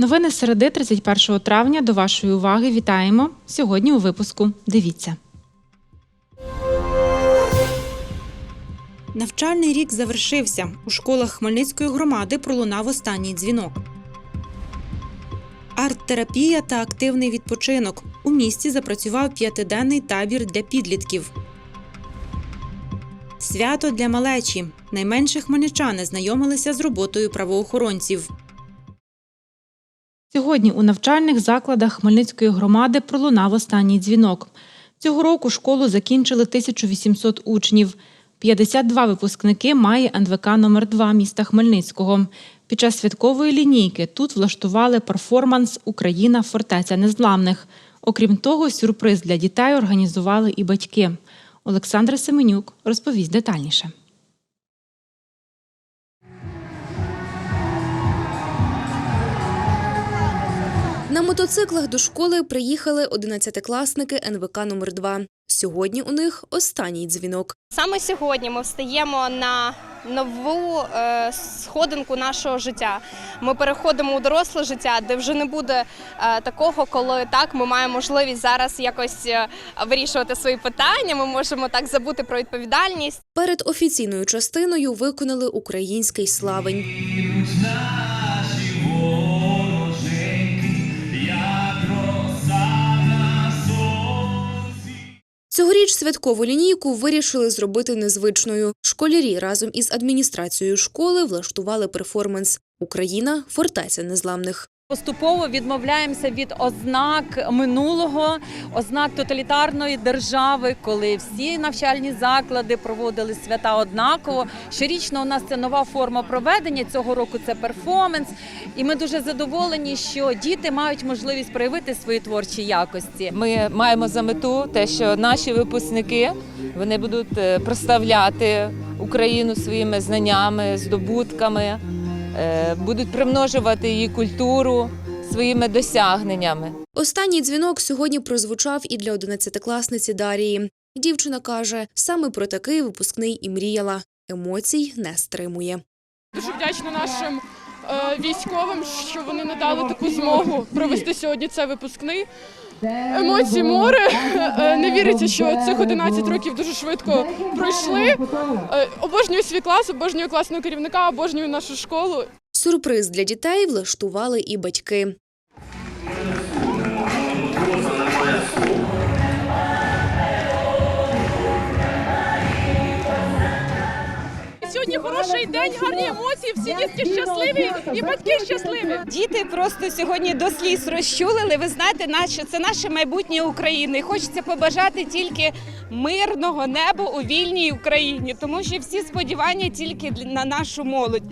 Новини середи 31 травня до вашої уваги вітаємо. Сьогодні у випуску. Дивіться. Навчальний рік завершився. У школах Хмельницької громади пролунав останній дзвінок. Арт-терапія та активний відпочинок. У місті запрацював п'ятиденний табір для підлітків. Свято для малечі. Найменші хмельничани знайомилися з роботою правоохоронців. Сьогодні у навчальних закладах Хмельницької громади пролунав останній дзвінок. Цього року школу закінчили 1800 учнів. 52 випускники має НВК номер 2 міста Хмельницького. Під час святкової лінійки тут влаштували перформанс Україна фортеця незламних. Окрім того, сюрприз для дітей організували і батьки. Олександр Семенюк розповість детальніше. На мотоциклах до школи приїхали одинадцятикласники НВК номер 2 Сьогодні у них останній дзвінок. Саме сьогодні ми встаємо на нову е, сходинку нашого життя. Ми переходимо у доросле життя, де вже не буде е, такого, коли так ми маємо можливість зараз якось е, вирішувати свої питання. Ми можемо так забути про відповідальність. Перед офіційною частиною виконали український славень. Цьогоріч святкову лінійку вирішили зробити незвичною. Школярі разом із адміністрацією школи влаштували перформанс Україна фортеця незламних. Поступово відмовляємося від ознак минулого, ознак тоталітарної держави, коли всі навчальні заклади проводили свята однаково. Щорічно у нас це нова форма проведення. Цього року це перформанс. І ми дуже задоволені, що діти мають можливість проявити свої творчі якості. Ми маємо за мету те, що наші випускники вони будуть е, проставляти Україну своїми знаннями, здобутками, будуть примножувати її культуру своїми досягненнями. Останній дзвінок сьогодні прозвучав і для одинадцятикласниці Дарії. Дівчина каже, саме про такий випускний і мріяла. Емоцій не стримує. Дуже вдячна нашим е, військовим, що вони надали таку змогу провести сьогодні цей випускний. Емоцій море. Е, Не віриться, що цих 11 років дуже швидко пройшли. Е, Обожнюю свій клас, обожнюю класного керівника, обожнюю нашу школу. Сюрприз для дітей влаштували і батьки. Хороший день, гарні емоції, всі дітки щасливі і батьки щасливі. Діти просто сьогодні до сліз розчулили. Ви знаєте, наче це наше майбутнє України. Хочеться побажати тільки мирного неба у вільній Україні, тому що всі сподівання тільки на нашу молодь.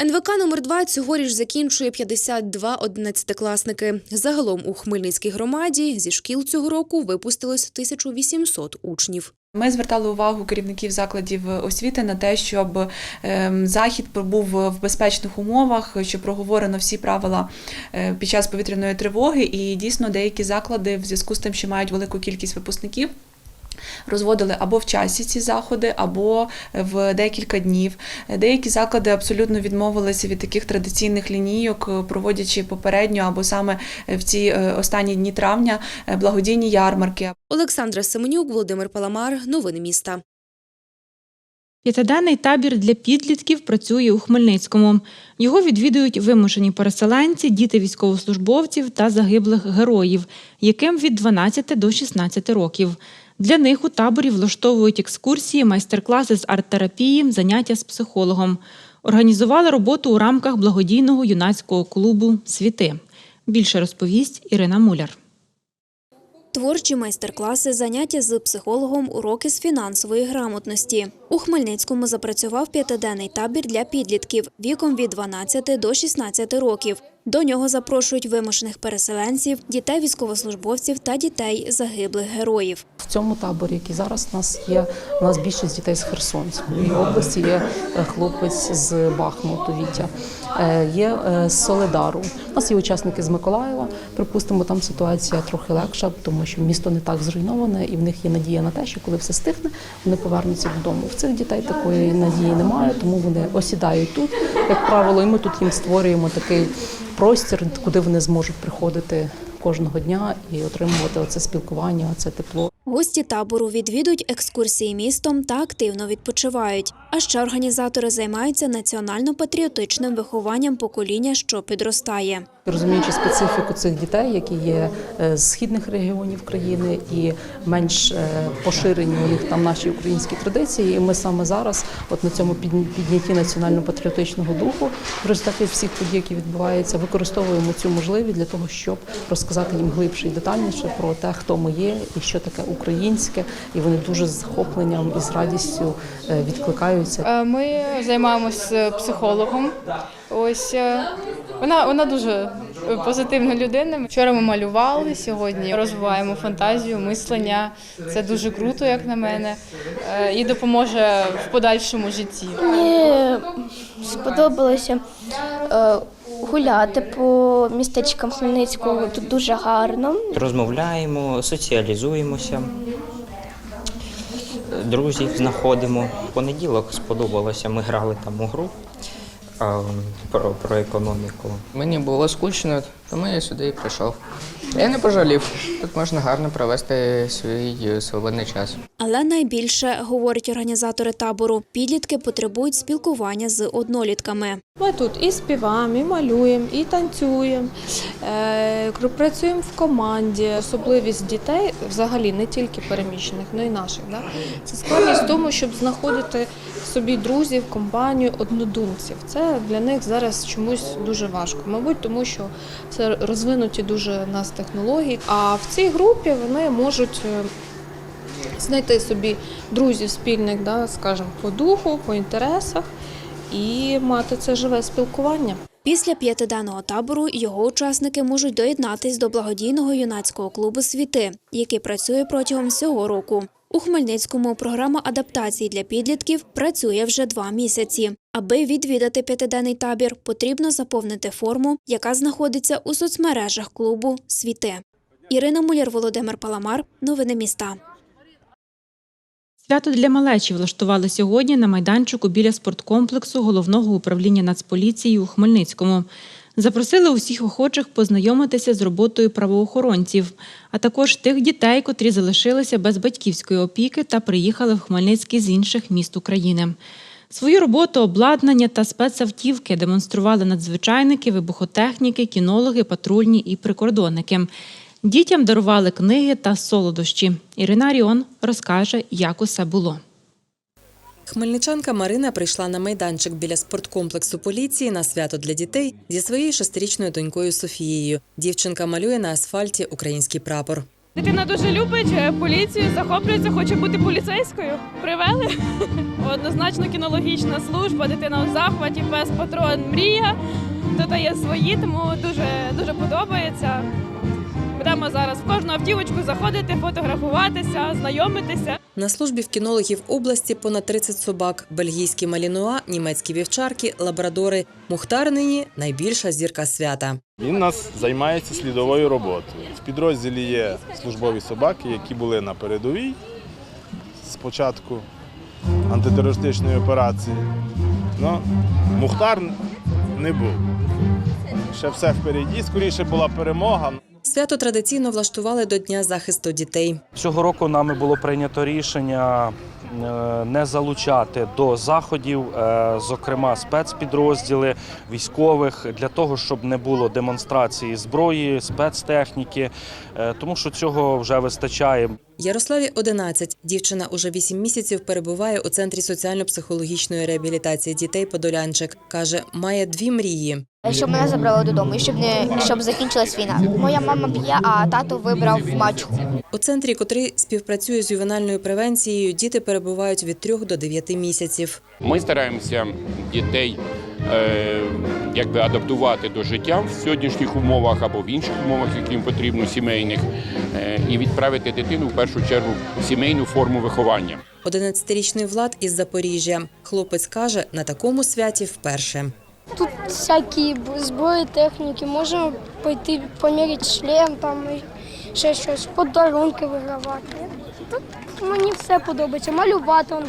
НВК номер 2 цьогоріч закінчує 52 одинадцятикласники. Загалом у Хмельницькій громаді зі шкіл цього року випустилось 1800 учнів. Ми звертали увагу керівників закладів освіти на те, щоб ем, захід був в безпечних умовах, щоб проговорено всі правила е, під час повітряної тривоги. І дійсно деякі заклади, в зв'язку з тим, що мають велику кількість випускників. Розводили або в часі ці заходи, або в декілька днів. Деякі заклади абсолютно відмовилися від таких традиційних лінійок, е, проводячи попередньо або саме в ці е, останні дні травня е, благодійні ярмарки. Олександра Семенюк, Володимир Паламар. Новини міста. П'ятиденний табір для підлітків працює у Хмельницькому. Його відвідують вимушені переселенці, діти військовослужбовців та загиблих героїв, яким від 12 до 16 років. Для них у таборі влаштовують екскурсії, майстер-класи з арт-терапії, заняття з психологом. Організували роботу у рамках благодійного юнацького клубу Світи. Більше розповість Ірина Муляр. Творчі майстер-класи, заняття з психологом, уроки з фінансової грамотності. У Хмельницькому запрацював п'ятиденний табір для підлітків віком від 12 до 16 років. До нього запрошують вимушених переселенців, дітей військовослужбовців та дітей загиблих героїв. В цьому таборі, який зараз у нас є, у нас більшість дітей з Херсонської області. Є е, хлопець з Бахмуту, Вітя, є е, з Соледару. У нас є учасники з Миколаєва. Припустимо, там ситуація трохи легша, тому що місто не так зруйноване, і в них є надія на те, що коли все стихне, вони повернуться додому. В цих дітей такої надії немає, тому вони осідають тут, як правило, і ми тут їм створюємо такий простір, куди вони зможуть приходити кожного дня і отримувати оце спілкування, оце тепло. Гості табору відвідують екскурсії містом та активно відпочивають. А ще організатори займаються національно-патріотичним вихованням покоління, що підростає. Розуміючи специфіку цих дітей, які є е, з східних регіонів країни і менш е, поширені них там наші українські традиції. І ми саме зараз, от на цьому піднятті національно-патріотичного духу, в результаті всіх подій, які відбуваються, використовуємо цю можливість для того, щоб розказати їм глибше і детальніше про те, хто ми є і що таке українське, і вони дуже з захопленням і з радістю е, відкликаються. Е, Ми займаємося психологом. Ось е, вона, вона дуже е, позитивна людина. Вчора ми малювали, сьогодні розвиваємо фантазію, мислення. Це дуже круто, як на мене, е, і допоможе в подальшому житті. Мені сподобалося е, гуляти по містечкам Хмельницького. Тут дуже гарно. Розмовляємо, соціалізуємося, друзів знаходимо. Понеділок сподобалося, ми грали там у гру про, про економіку. Мені було скучно, тому я сюди і прийшов. Я не пожалів. Тут можна гарно провести свій е, свободний час. Але найбільше, говорять організатори табору, підлітки потребують спілкування з однолітками. Ми тут і співаємо, і малюємо, і танцюємо, е, працюємо в команді. Особливість дітей, взагалі не тільки переміщених, але й наших. Да? Це складність в тому, щоб знаходити собі друзів, компанію, однодумців. Це для них зараз чомусь дуже важко. Мабуть, тому що це розвинуті дуже в нас технології. А в цій групі вони можуть. е, Знайти собі друзів спільних, да, скажімо, по духу, по інтересах і мати це живе спілкування. Після п'ятиденного табору його учасники можуть доєднатись до благодійного юнацького клубу Світи, який працює протягом всього року. У Хмельницькому програма адаптації для підлітків працює вже два місяці. Аби відвідати п'ятиденний табір, потрібно заповнити форму, яка знаходиться у соцмережах клубу Світи. Ірина Муляр, Володимир Паламар. Новини міста. Свято для малечі влаштували сьогодні на майданчику біля спорткомплексу головного управління Нацполіції у Хмельницькому. Запросили усіх охочих познайомитися з роботою правоохоронців, а також тих дітей, котрі залишилися без батьківської опіки та приїхали в Хмельницький з інших міст України. Свою роботу, обладнання та спецавтівки демонстрували надзвичайники, вибухотехніки, кінологи, патрульні і прикордонники. Дітям дарували книги та солодощі. Ірина Ріон розкаже, як усе було. Хмельничанка Марина прийшла на майданчик біля спорткомплексу поліції на свято для дітей зі своєю шестирічною донькою Софією. Дівчинка малює на асфальті український прапор. Дитина дуже любить е, поліцію, захоплюється, хоче бути поліцейською. Привели. Однозначно кінологічна служба, дитина у захваті, пес патрон мрія. Тут є свої, тому дуже, дуже подобається. Будемо зараз в кожну автівочку заходити, фотографуватися, знайомитися. На службі в кінологів області понад 30 собак: бельгійські малінуа, німецькі вівчарки, лабрадори. Мухтар нині найбільша зірка свята. Він нас займається слідовою роботою. В підрозділі є службові собаки, які були на передовій з початку антитерористичної операції. Ну, Мухтар не був. Ще все впереді, скоріше була перемога. Свято традиційно влаштували до Дня захисту дітей. Цього року нами було прийнято рішення не залучати до заходів, е, зокрема спецпідрозділи військових, для того, щоб не було демонстрації зброї, спецтехніки, е, тому що цього вже вистачає. Ярославі 11. Дівчина уже 8 місяців перебуває у центрі соціально-психологічної реабілітації дітей Подолянчик. Каже, має дві мрії. Щоб мене забрали додому і щоб не щоб закінчилась війна. Моя мама б'є, а тато вибрав мачуху. У центрі, котрий співпрацює з ювенальною превенцією, діти перебувають від 3 до 9 місяців. Ми стараємося дітей е, якби адаптувати до життя в сьогоднішніх умовах або в інших умовах, які їм потрібно, сімейних, е, і відправити дитину в першу чергу в сімейну форму виховання. 11-річний Влад із Запоріжжя. Хлопець каже, на такому святі вперше. Тут всякі зброї, техніки, можемо пойти поміряти шлем, там ще щось, подарунки вигравати. Тут мені все подобається, малювати он.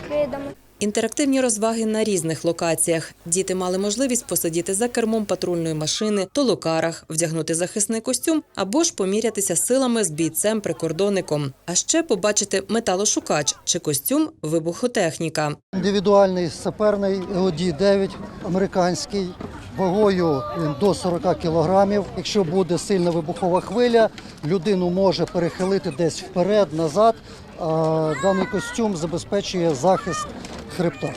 Інтерактивні розваги на різних локаціях. Діти мали можливість посидіти за кермом патрульної машини, толокарах, вдягнути захисний костюм або ж помірятися силами з бійцем-прикордонником. А ще побачити металошукач чи костюм вибухотехніка. Індивідуальний саперний ЕОД-9 американський, вагою до 40 кілограмів. Якщо буде сильна вибухова хвиля, людину може перехилити десь вперед, назад. Даний костюм забезпечує захист хребта.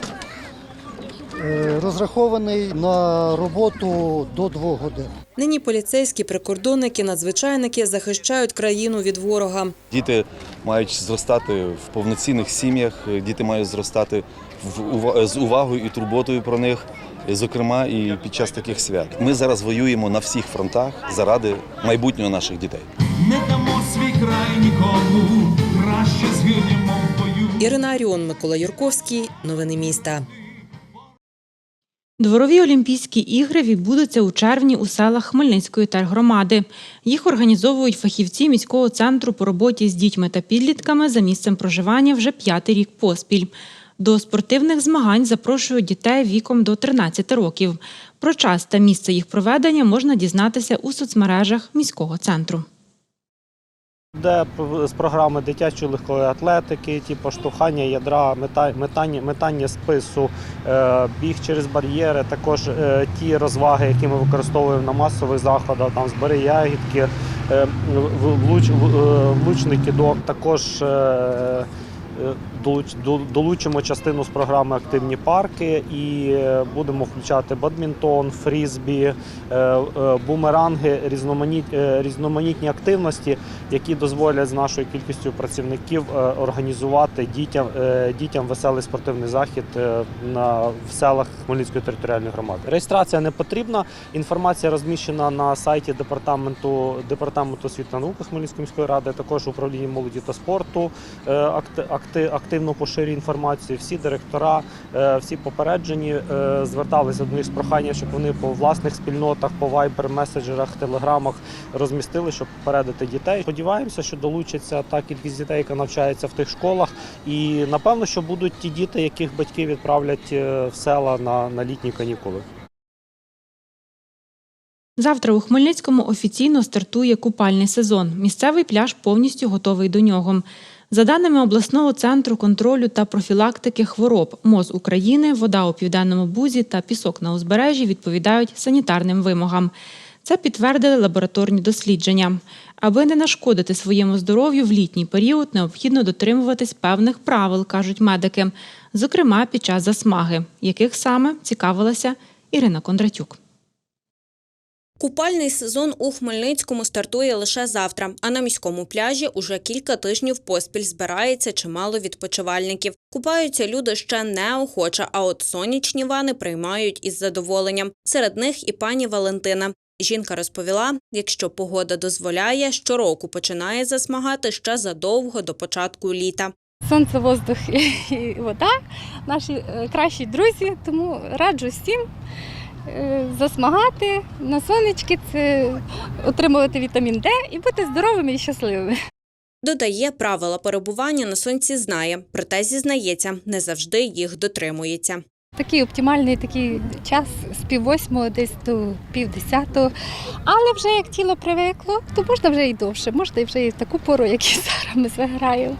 Е, Розрахований на роботу до двох годин. Нині поліцейські, прикордонники, надзвичайники захищають країну від ворога. Діти мають зростати в повноцінних сім'ях, діти мають зростати з увагою і турботою про них, зокрема і під час таких свят. Ми зараз воюємо на всіх фронтах заради майбутнього наших дітей. Не дамо свій край нікому, краще згинемо в бою. Ірина Аріон, Микола Юрковський. Новини міста. Дворові Олімпійські ігри відбудуться у червні у селах Хмельницької тергромади. Їх організовують фахівці міського центру по роботі з дітьми та підлітками за місцем проживання вже п'ятий рік поспіль. До спортивних змагань запрошують дітей віком до 13 років. Про час та місце їх проведення можна дізнатися у соцмережах міського центру. Де з програми дитячої легкої атлетики, типу штовхання ядра, мета- метання, метання спису, е, біг через бар'єри, також е, ті розваги, які ми використовуємо на масових заходах, там збери ягідки, е, влуч, влучний кидок, також. Е, долуч- дол- Долучимо частину з програми Активні парки і е, будемо включати бадмінтон, фрізбі, е, бумеранги, різноманіт, різноманітні активності, які дозволять з нашою кількістю працівників організувати дітям, дітям веселий спортивний захід на, в селах Хмельницької територіальної громади. Реєстрація не потрібна. Інформація розміщена на сайті департаменту департаменту освіти та науки Хмельницької міської ради, також управління молоді та спорту активно поширює інформацію. Всі директора, е, всі попереджені е, зверталися до них з проханням, щоб вони по власних спільнотах, по вайбер, меседжерах, телеграмах розмістили, щоб попередити дітей. Сподіваємося, що долучиться та кількість дітей, яка навчається в тих школах. І напевно, що будуть ті діти, яких батьки відправлять е, в села на, на літні канікули. Завтра у Хмельницькому офіційно стартує купальний сезон. Місцевий пляж повністю готовий до нього. За даними обласного центру контролю та профілактики хвороб МОЗ України, вода у південному бузі та пісок на узбережжі відповідають санітарним вимогам. Це підтвердили лабораторні дослідження. Аби не нашкодити своєму здоров'ю в літній період, необхідно дотримуватись певних правил, кажуть медики, зокрема під час засмаги, яких саме цікавилася Ірина Кондратюк. Купальний сезон у Хмельницькому стартує лише завтра, а на міському пляжі уже кілька тижнів поспіль збирається чимало відпочивальників. Купаються люди ще неохоче, а от сонячні вани приймають із задоволенням. Серед них і пані Валентина. Жінка розповіла, якщо погода дозволяє, щороку починає засмагати ще задовго до початку літа. Сонце, воздух і вода наші е, кращі друзі, тому раджу всім засмагати на сонечки, це отримувати вітамін Д і бути здоровими і щасливими. Додає, правила перебування на сонці знає, проте зізнається, не завжди їх дотримується. Такий оптимальний такий час з пів восьмого десь до пів десятого. Але вже як тіло привикло, то можна вже і довше, можна і вже і в таку пору, як і зараз ми заграємо.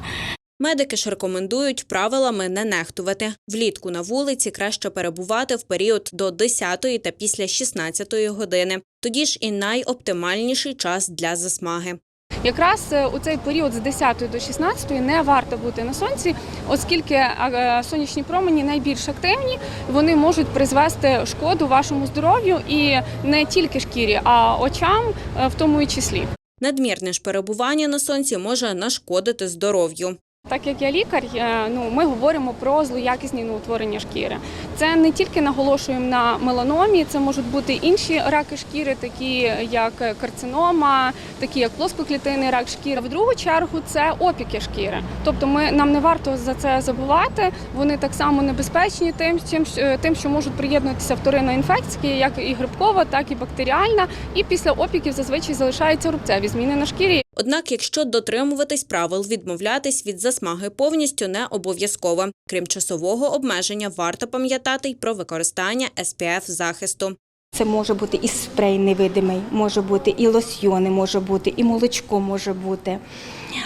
Медики ж рекомендують правилами не нехтувати. Влітку на вулиці краще перебувати в період до 10 та після 16 години. Тоді ж і найоптимальніший час для засмаги. Якраз е, у цей період з 10 до 16 не варто бути на сонці, оскільки е, сонячні промені найбільш активні, вони можуть призвести шкоду вашому здоров'ю і не тільки шкірі, а очам е, в тому і числі. Надмірне ж перебування на сонці може нашкодити здоров'ю. Так як я лікар, ну ми говоримо про злоякісні неутворення шкіри. Це не тільки наголошуємо на меланомі, це можуть бути інші раки шкіри, такі як карцинома, такі як плоскоклітинний рак шкіри. В другу чергу це опіки шкіри. Тобто, ми нам не варто за це забувати. Вони так само небезпечні тим, чим тим, що можуть приєднуватися вторинна інфекція, як і грибкова, так і бактеріальна. І після опіків зазвичай залишаються рубцеві зміни на шкірі. Однак, якщо дотримуватись правил, відмовлятись від засмаги повністю не обов'язково. Крім часового обмеження, варто пам'ятати й про використання SPF захисту. Це може бути і спрей невидимий, може бути і лосьйони, може бути, і молочко може бути.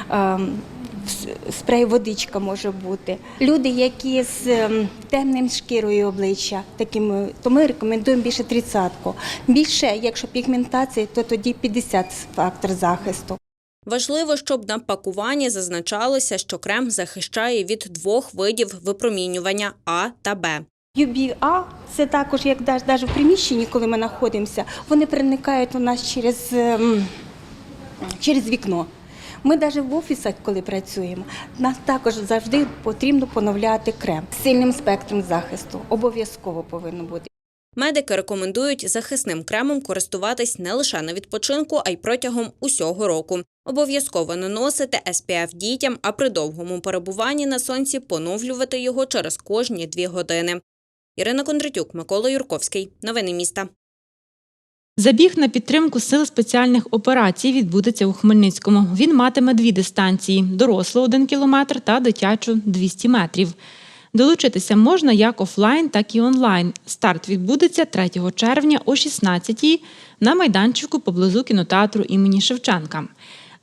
ем, Спрей водичка може бути. Люди, які з ем, темним шкірою обличчя, такими, то ми рекомендуємо більше тридцятку. Більше, якщо пігментація, то тоді 50 фактор захисту. Важливо, щоб на пакуванні зазначалося, що крем захищає від двох видів випромінювання А та Б. UVA – це також, як навіть в приміщенні, коли ми знаходимося, вони проникають у нас через, ем, через вікно. Ми навіть в офісах, коли працюємо, нас також завжди потрібно поновляти крем сильним спектром захисту. Обов'язково повинно бути. Медики рекомендують захисним кремом користуватись не лише на відпочинку, а й протягом усього року. Обов'язково наносити SPF дітям, а при довгому перебуванні на сонці поновлювати його через кожні дві години. Ірина Кондратюк, Микола Юрковський. Новини міста. Забіг на підтримку сил спеціальних операцій відбудеться у Хмельницькому. Він матиме дві дистанції: дорослу 1 кілометр та дитячу 200 метрів. Долучитися можна як офлайн, так і онлайн. Старт відбудеться 3 червня о 16-й на майданчику поблизу кінотеатру імені Шевченка.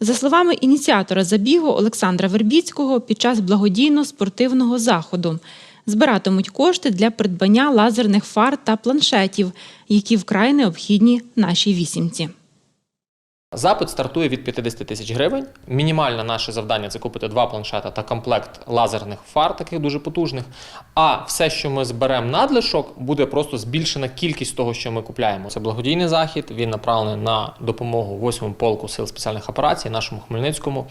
За словами ініціатора забігу Олександра Вербіцького, під час благодійно-спортивного заходу збиратимуть кошти для придбання лазерних фар та планшетів, які вкрай необхідні нашій вісімці. Запит стартує від 50 тисяч гривень. Мінімальне наше завдання це купити два планшета та комплект лазерних фар, таких дуже потужних. А все, що ми зберемо надлишок, буде просто збільшена кількість того, що ми купляємо. Це благодійний захід. Він направлений на допомогу 8-му полку сил спеціальних операцій, нашому Хмельницькому.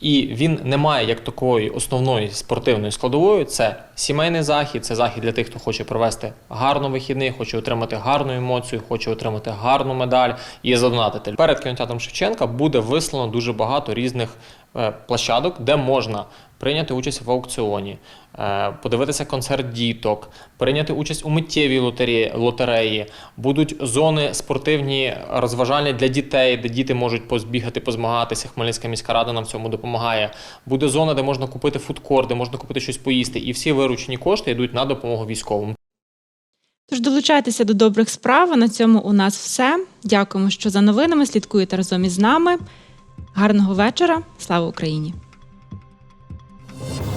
І він не має як такої основної спортивної складової. Це сімейний захід, це захід для тих, хто хоче провести гарно вихідний, хоче отримати гарну емоцію, хоче отримати гарну медаль і задонатити. Перед кінотеатром Шевченка буде вислано дуже багато різних е, площадок, де можна прийняти участь в аукціоні, е, подивитися концерт діток, прийняти участь у миттєвій лотереї, лотереї. Будуть зони спортивні, розважальні для дітей, де діти можуть позбігати, позмагатися. Хмельницька міська рада нам в цьому допомагає. Буде зона, де можна купити фудкор, де можна купити щось поїсти. І всі виручені кошти йдуть на допомогу військовим. Тож долучайтеся до добрих справ. На цьому у нас все. Дякуємо, що за новинами слідкуєте разом із нами. Гарного вечора. Слава Україні! you